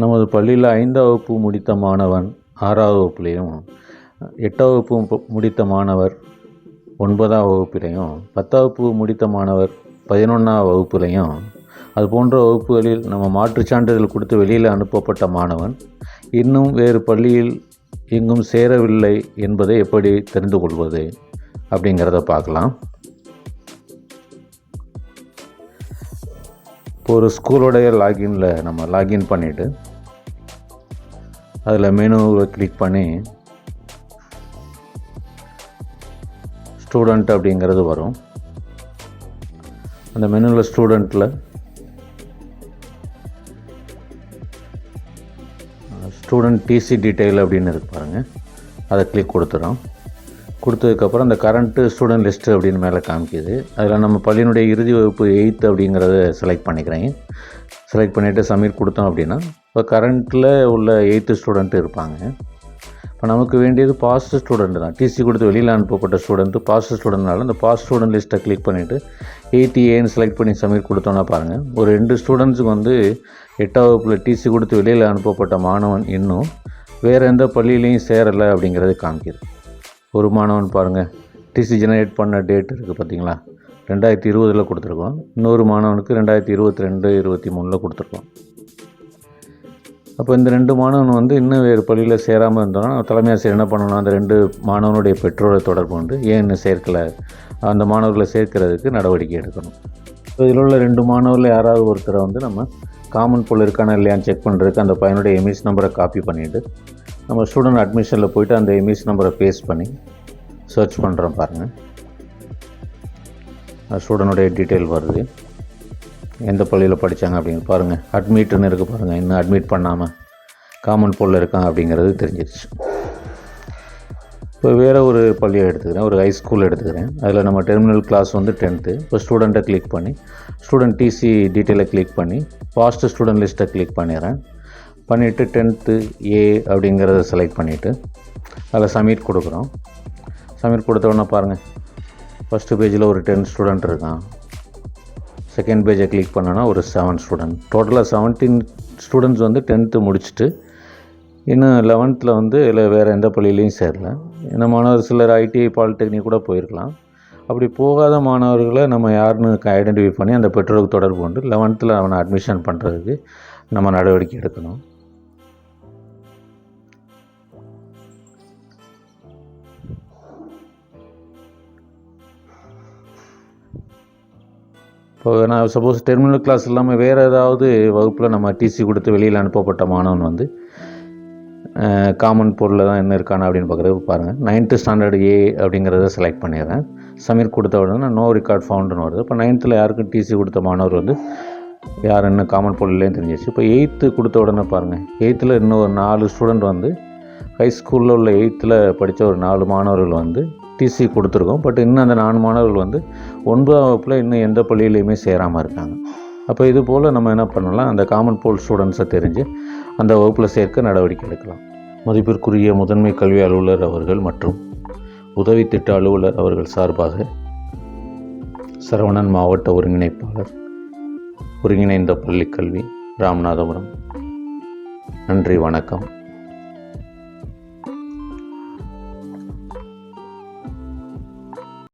நமது பள்ளியில் ஐந்தாம் வகுப்பு முடித்த மாணவன் ஆறாவது வகுப்புலேயும் எட்டாம் வகுப்பு முடித்த மாணவர் ஒன்பதாம் வகுப்புலேயும் பத்தாம் வகுப்பு முடித்த மாணவர் பதினொன்றாம் வகுப்புலேயும் அது போன்ற வகுப்புகளில் நம்ம மாற்றுச் சான்றிதழ் கொடுத்து வெளியில் அனுப்பப்பட்ட மாணவன் இன்னும் வேறு பள்ளியில் எங்கும் சேரவில்லை என்பதை எப்படி தெரிந்து கொள்வது அப்படிங்கிறத பார்க்கலாம். ஒரு ஸ்கூலோடைய லாகின்ல நம்ம லாகின் பண்ணிவிட்டு அதில் மெனுவை கிளிக் பண்ணி ஸ்டூடெண்ட் அப்படிங்கிறது வரும். அந்த மெனுவில் ஸ்டூடெண்ட்டில் ஸ்டூடெண்ட் டிசி டீட்டெயில் அப்படின்னு இருக்கு பாருங்கள் அதை கிளிக் கொடுத்துறோம். கொடுத்ததுக்கப்புறம் அந்த கரண்ட்டு ஸ்டூடெண்ட் லிஸ்ட்டு அப்படின்னு மேலே காமிக்குது. அதில் நம்ம பள்ளியினுடைய இறுதி வகுப்பு எயித்து அப்படிங்கிறத செலக்ட் பண்ணிக்கிறேன். செலக்ட் பண்ணிவிட்டு சமீர் கொடுத்தோம் அப்படின்னா இப்போ கரண்ட்டில் உள்ள எயித்து ஸ்டூடெண்ட்டு இருப்பாங்க. இப்போ நமக்கு வேண்டியது பாஸ்ட் ஸ்டூடெண்ட் தான். டிசி கொடுத்து வெளியில் அனுப்பப்பட்ட ஸ்டூடெண்ட்டு பாஸ்ட் ஸ்டூடெண்ட்னால அந்த பாஸ்ட் ஸ்டூடெண்ட் லிஸ்ட்டை கிளிக் பண்ணிவிட்டு எயிட்டி ஏன்னு செலக்ட் பண்ணி சமீர் கொடுத்தோன்னா பாருங்கள் ஒரு ரெண்டு ஸ்டூடெண்ட்ஸுக்கு வந்து எட்டாம் வகுப்பில் டிசி கொடுத்து வெளியில் அனுப்பப்பட்ட மாணவன் இன்னும் வேறு எந்த பள்ளியிலையும் சேரலை அப்படிங்கிறது காமிக்கிது. ஒரு மாணவன் பாருங்கள் டிசி ஜெனரேட் பண்ண டேட் இருக்குது பார்த்தீங்களா ரெண்டாயிரத்தி இருபதில் கொடுத்துருக்கோம். இன்னொரு மாணவனுக்கு ரெண்டாயிரத்தி இருபத்தி ரெண்டு இருபத்தி மூணில் கொடுத்துருக்கோம். அப்போ இந்த ரெண்டு மாணவன் வந்து இன்னும் வேறு பள்ளியில் சேராமல் இருந்தோம்னா தலைமை ஆசிரியர் என்ன பண்ணணும்? அந்த ரெண்டு மாணவனுடைய பெற்றோரை தொடர்பு கொண்டு ஏன் இன்னும் சேர்க்கலை? அந்த மாணவர்களை சேர்க்கிறதுக்கு நடவடிக்கை எடுக்கணும். இப்போ இதில் உள்ள ரெண்டு மாணவரில் யாராவது ஒருத்தரை வந்து நம்ம காமன் போல் இருக்கானா இல்லையான்னு செக் பண்ணுறதுக்கு அந்த பையனுடைய எமிஸ் நம்பரை காப்பி பண்ணிவிட்டு நம்ம ஸ்டூடெண்ட் அட்மிஷனில் போயிட்டு அந்த எம்இஸ் நம்பரை பேஸ்ட் பண்ணி சர்ச் பண்ணுறோம் பாருங்கள் ஸ்டூடெண்டுடைய டீட்டெயில் வருது. எந்த பள்ளியில் படித்தாங்க அப்படின்னு பாருங்கள் அட்மிட்னு இருக்குது பாருங்கள் இன்னும் அட்மிட் பண்ணாமல் காமன் போலில் இருக்கான் அப்படிங்கிறது தெரிஞ்சிருச்சு. இப்போ வேறு ஒரு பள்ளியை எடுத்துக்கிறேன். ஒரு ஹை ஸ்கூல் எடுத்துக்கிறேன். அதில் நம்ம டெர்மினல் கிளாஸ் வந்து டென்த்து இப்போ ஸ்டூடெண்ட்டை கிளிக் பண்ணி ஸ்டூடெண்ட் டிசி டீட்டெயிலை கிளிக் பண்ணி பாஸ்ட் ஸ்டூடெண்ட் லிஸ்ட்டை கிளிக் பண்ணிடுறேன். பண்ணிவிட்டு டென்த்து ஏ அப்படிங்கிறத செலக்ட் பண்ணிவிட்டு அதில் சப்மிட் கொடுக்குறோம். சப்மிட் கொடுத்த உடனே பாருங்கள் ஃபஸ்ட்டு பேஜில் ஒரு டென் ஸ்டூடெண்ட் இருக்கான். செகண்ட் பேஜை கிளிக் பண்ணோன்னா ஒரு செவன் ஸ்டூடெண்ட் டோட்டலாக செவன்டீன் ஸ்டூடெண்ட்ஸ் வந்து டென்த்து முடிச்சுட்டு இன்னும் லெவன்த்தில் வந்து இல்லை வேறு எந்த பள்ளியிலையும் சேரல. இன்னும் மாணவர் சிலர் ஐடிஐ பாலிடெக்னிக் கூட போயிருக்கலாம். அப்படி போகாத மாணவர்களை நம்ம யாருன்னு ஐடென்டிஃபை பண்ணி அந்த பெற்றோருக்கு தொடர்பு கொண்டு லெவன்த்தில் அவனை அட்மிஷன் பண்ணுறதுக்கு நம்ம நடவடிக்கை எடுக்கணும். இப்போ நான் சப்போஸ் டெர்மினல் கிளாஸ் இல்லாமல் வேறு ஏதாவது வகுப்பில் நம்ம டிசி கொடுத்து வெளியில் அனுப்பப்பட்ட மாணவன் வந்து காமன் பொருளில் தான் என்ன இருக்கானா அப்படின்னு பார்க்குறது பாருங்கள் நைன்த்து ஸ்டாண்டர்ட் ஏ அப்படிங்கிறத செலக்ட் பண்ணிடுறேன். சமீர் கொடுத்த உடனே நோ ரெக்கார்ட் ஃபவுண்டுன்னு வருது. இப்போ நைன்த்தில் யாருக்கும் டிசி கொடுத்த மாணவர் வந்து யார் என்ன காமன் பொருள்லேயும் தெரிஞ்சிச்சு இப்போ எயித்து கொடுத்த உடனே பாருங்கள் எயித்தில் இன்னும் ஒரு நாலு ஸ்டூடெண்ட் வந்து ஹை ஸ்கூலில் உள்ள எயித்தில் படித்த ஒரு நாலு மாணவர்கள் வந்து டிசி கொடுத்துருக்கோம். பட் இன்னும் அந்த நான்கு மாணவர்கள் வந்து ஒன்பதாம் வகுப்பில் இன்னும் எந்த பள்ளியிலையுமே சேராமல் இருக்காங்க. அப்போ இது போல் நம்ம என்ன பண்ணலாம்? அந்த காமன் போல் ஸ்டூடெண்ட்ஸை தெரிஞ்சு அந்த வகுப்பில் சேர்க்க நடவடிக்கை எடுக்கலாம். மதிப்பிற்குரிய முதன்மை கல்வி அலுவலர் அவர்கள் மற்றும் உதவி திட்ட அலுவலர் அவர்கள் சார்பாக சரவணன் மாவட்ட ஒருங்கிணைப்பாளர் ஒருங்கிணைந்த பள்ளிக்கல்வி ராமநாதபுரம். நன்றி வணக்கம்.